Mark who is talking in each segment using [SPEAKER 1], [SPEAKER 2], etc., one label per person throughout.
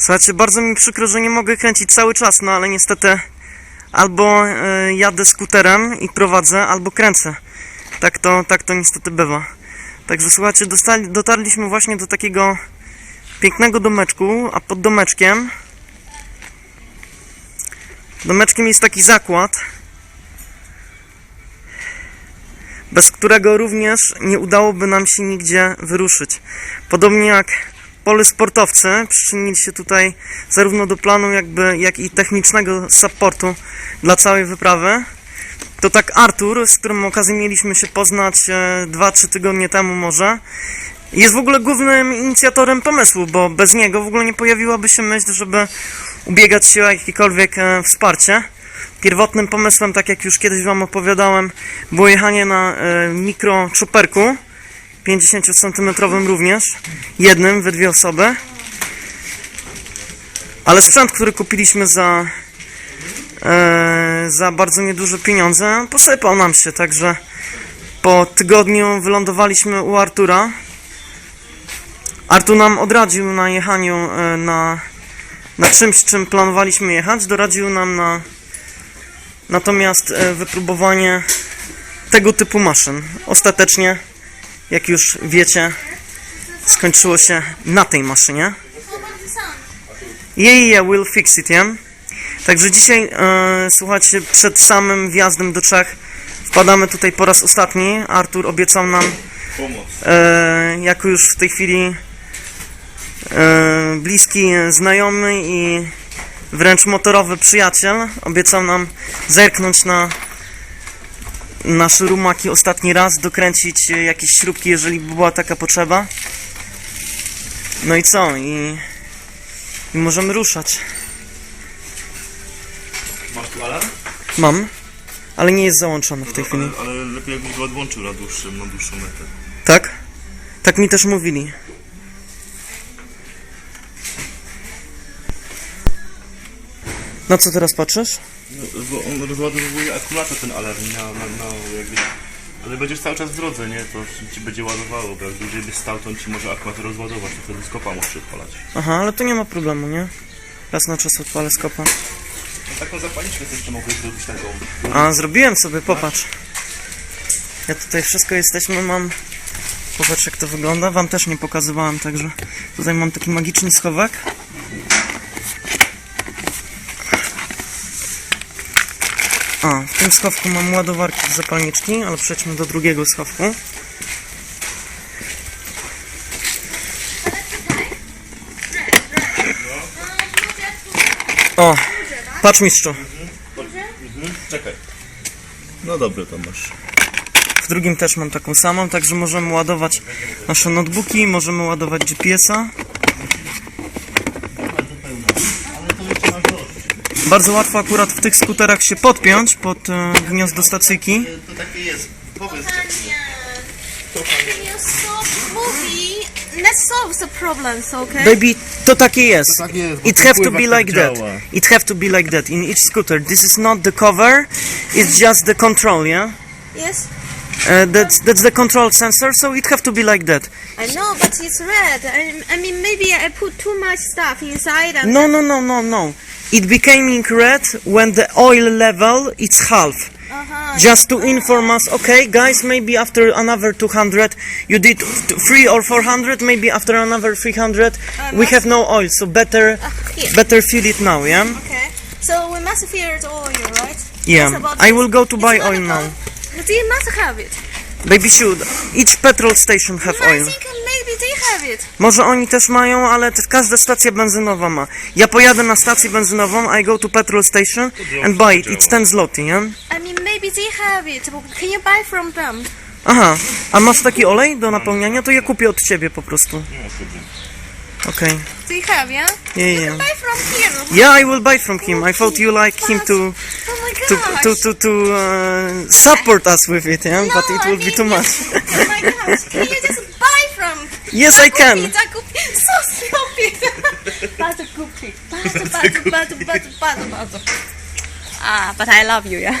[SPEAKER 1] Słuchajcie, bardzo mi przykro, że nie mogę kręcić cały czas, no ale niestety albo e, jadę skuterem i prowadzę, albo kręcę. Tak to, tak to niestety bywa. Także słuchajcie, dostali, dotarliśmy właśnie do takiego pięknego domeczku, a pod domeczkiem domeczkiem jest taki zakład, bez którego również nie udałoby nam się nigdzie wyruszyć. Podobnie jak polysportowcy przyczynili się tutaj zarówno do planu, jakby, jak i technicznego supportu dla całej wyprawy. To tak Artur, z którym okazję mieliśmy się poznać 2-3 tygodnie temu może, jest w ogóle głównym inicjatorem pomysłu, bo bez niego w ogóle nie pojawiłaby się myśl, żeby ubiegać się o jakiekolwiek e, wsparcie. Pierwotnym pomysłem, tak jak już kiedyś Wam opowiadałem, było jechanie na e, mikro chopperku 50 cm również, jednym we dwie osoby. Ale sprzęt, który kupiliśmy za, e, za bardzo nieduże pieniądze, posypał nam się, także po tygodniu wylądowaliśmy u Artura. Artur nam odradził na jechaniu e, na, na czymś, czym planowaliśmy jechać. Doradził nam na natomiast e, wypróbowanie tego typu maszyn. Ostatecznie, jak już wiecie, skończyło się na tej maszynie. Yeah, yeah, we'll fix it, yeah? Także dzisiaj, e, słuchajcie, przed samym wjazdem do Czech wpadamy tutaj po raz ostatni. Artur obiecał nam, e, jako już w tej chwili e, bliski znajomy i wręcz motorowy przyjaciel, obiecał nam zerknąć na nasze rumaki ostatni raz, dokręcić e, jakieś śrubki, jeżeli by była taka potrzeba. No i co? I, i możemy ruszać.
[SPEAKER 2] Masz tu alarm?
[SPEAKER 1] Mam, ale nie jest załączony w tej
[SPEAKER 2] No,
[SPEAKER 1] chwili.
[SPEAKER 2] ale, ale lepiej jakbyś go odłączył na dłuższym, na dłuższą metę.
[SPEAKER 1] Tak? Tak mi też mówili. Na co teraz patrzysz?
[SPEAKER 2] No, bo on rozładowuje akumulator ten alarm na, na, na jakby... Ale będziesz cały czas w drodze, nie? To ci będzie ładowało, bo jak dłużej byś stał, to on ci może akumulator rozładować, to wtedy skopa możesz odpalać.
[SPEAKER 1] Aha, ale to nie ma problemu, nie? Raz na czas odpalę skopa.
[SPEAKER 2] No taką zapalniczkę to jeszcze mogłeś zrobić taką...
[SPEAKER 1] A, zrobiłem sobie, popatrz. Ja tutaj wszystko jesteśmy, mam... Popatrz jak to wygląda, wam też nie pokazywałem, także tutaj mam taki magiczny schowek. A, w tym schowku mam ładowarki z zapalniczki, ale przejdźmy do drugiego schowku. O, patrz mistrzu.
[SPEAKER 2] Czekaj. No dobra, to masz.
[SPEAKER 1] W drugim też mam taką samą, także możemy ładować nasze notebooki, możemy ładować GPS-a. Bardzo łatwo akurat w tych skuterach się podpiąć pod e, gniazdo stacyjki.
[SPEAKER 2] To takie jest. Powiedz.
[SPEAKER 3] Can you stop movie? Solves the problems, okay?
[SPEAKER 1] Baby, to takie jest.
[SPEAKER 2] tak jest, bo
[SPEAKER 1] It have to be
[SPEAKER 2] tak
[SPEAKER 1] like that.
[SPEAKER 2] działa.
[SPEAKER 1] It have to be like that in each scooter. This is not the cover, it's just the control, yeah?
[SPEAKER 3] Yes,
[SPEAKER 1] Uh, that's that's the control sensor, so it have to be like that.
[SPEAKER 3] I know, but it's red. I, I mean, maybe I put too much stuff inside and
[SPEAKER 1] No, no, no, no, no. It became red when the oil level is half.
[SPEAKER 3] uh-huh.
[SPEAKER 1] Just to inform us, okay, guys, maybe after another 200, you did t- three or 400, maybe after another 300, we have no oil, so better,
[SPEAKER 3] Uh, here.
[SPEAKER 1] better fill it now, yeah?
[SPEAKER 3] Okay. So we must fill the oil, right?
[SPEAKER 1] Yeah,
[SPEAKER 3] about
[SPEAKER 1] I will go to
[SPEAKER 3] It's
[SPEAKER 1] buy
[SPEAKER 3] not
[SPEAKER 1] oil
[SPEAKER 3] about-
[SPEAKER 1] now.
[SPEAKER 3] But they must have it.
[SPEAKER 1] Baby should. Each petrol station have
[SPEAKER 3] I
[SPEAKER 1] oil.
[SPEAKER 3] think maybe they have it.
[SPEAKER 1] Może oni też mają, ale każda stacja benzynowa ma. Ja pojadę na stację benzynową, I go to petrol station and buy it. It's 10 zloty, nie?
[SPEAKER 3] I mean, maybe they have it. Can you buy from them?
[SPEAKER 1] Aha, a masz taki olej do napełniania? To ja kupię od ciebie po prostu. Okej.
[SPEAKER 3] They have, yeah?
[SPEAKER 1] Yeah,
[SPEAKER 3] You
[SPEAKER 1] yeah.
[SPEAKER 3] can buy from here.
[SPEAKER 1] Yeah, I will buy from him. I thought you like him to
[SPEAKER 3] Oh my
[SPEAKER 1] to
[SPEAKER 3] gosh.
[SPEAKER 1] to to, to uh, support us with it, yeah?
[SPEAKER 3] No,
[SPEAKER 1] But it will
[SPEAKER 3] I
[SPEAKER 1] be
[SPEAKER 3] mean,
[SPEAKER 1] too much.
[SPEAKER 3] oh my gosh, can you from
[SPEAKER 1] Yes, I can.
[SPEAKER 3] Zakupi, so stupid. bardzo głupi. Bardzo, bardzo, bardzo, bardzo, bardzo, bardzo. Ah, but I love you, yeah.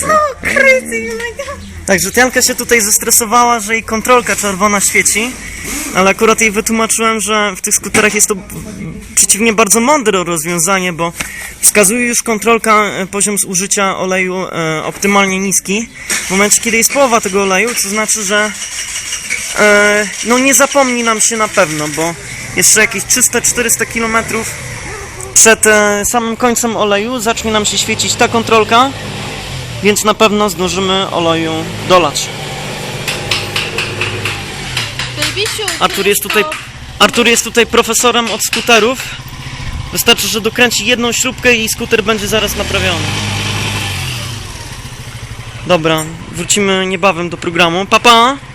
[SPEAKER 3] so crazy, oh my god.
[SPEAKER 1] Także Tianka się tutaj zestresowała, że jej kontrolka czerwona świeci Ale akurat jej wytłumaczyłem, że w tych skuterach jest to przeciwnie bardzo mądre rozwiązanie, bo wskazuje już kontrolka e, poziom zużycia oleju e, optymalnie niski. W momencie, kiedy jest połowa tego oleju, to znaczy, że no nie zapomni nam się na pewno, bo jeszcze jakieś 300-400 km przed e, samym końcem oleju zacznie nam się świecić ta kontrolka, więc na pewno zdążymy oleju dolać. Artur jest tutaj, Artur jest tutaj profesorem od skuterów. Wystarczy, że dokręci jedną śrubkę i skuter będzie zaraz naprawiony. Dobra, wrócimy niebawem do programu. Pa, pa!